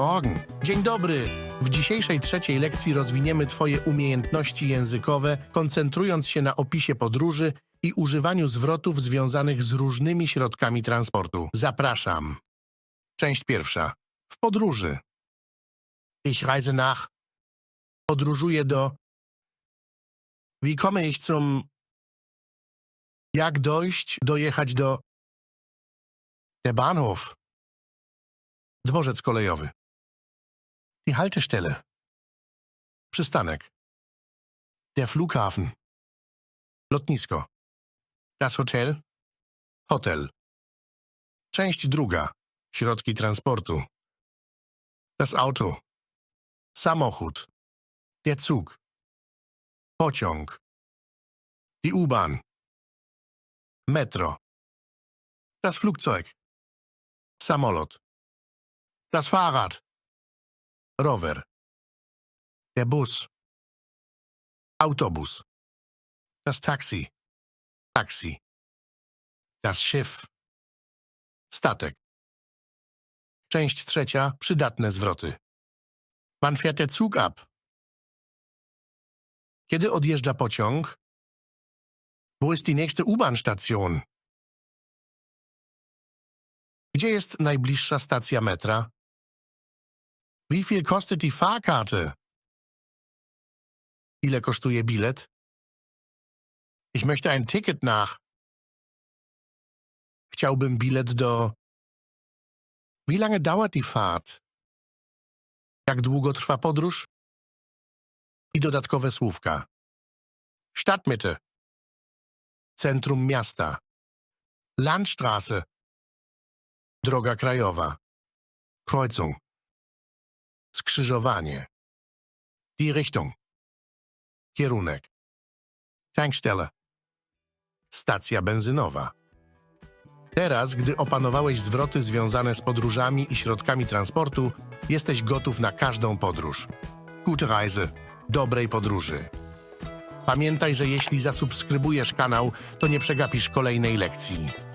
Morgen. Dzień dobry. W dzisiejszej trzeciej lekcji rozwiniemy Twoje umiejętności językowe, koncentrując się na opisie podróży i używaniu zwrotów związanych z różnymi środkami transportu. Zapraszam. Część pierwsza. W podróży. Ich reise nach. Podróżuję do. Wie komme ich zum. Jak dojść, dojechać do. Der Bahnhof. Dworzec kolejowy. Die Haltestelle. Przystanek. Der Flughafen. Lotnisko. Das Hotel. Hotel. Część druga. Środki transportu. Das Auto. Samochód. Der Zug. Pociąg. Die U-Bahn. Metro. Das Flugzeug. Samolot. Das Fahrrad. Rower. Der Bus. Autobus. Das Taxi. Taxi. Das Schiff. Statek. Część trzecia. Przydatne zwroty. Wann fährt der Zug ab? Kiedy odjeżdża pociąg? Wo ist die nächste U-Bahn-Station? Gdzie jest najbliższa stacja metra? Wie viel kostet die Fahrkarte? Ile kosztuje bilet? Ich möchte ein Ticket nach. Chciałbym bilet do. Wie lange dauert die Fahrt? Jak długo trwa podróż? I dodatkowe słówka. Stadtmitte. Centrum miasta. Landstraße. Droga krajowa. Kreuzung. Skrzyżowanie. Die Richtung. Kierunek. Tankstelle. Stacja benzynowa. Teraz, gdy opanowałeś zwroty związane z podróżami i środkami transportu, jesteś gotów na każdą podróż. Gute Reise. Dobrej podróży. Pamiętaj, że jeśli zasubskrybujesz kanał, to nie przegapisz kolejnej lekcji.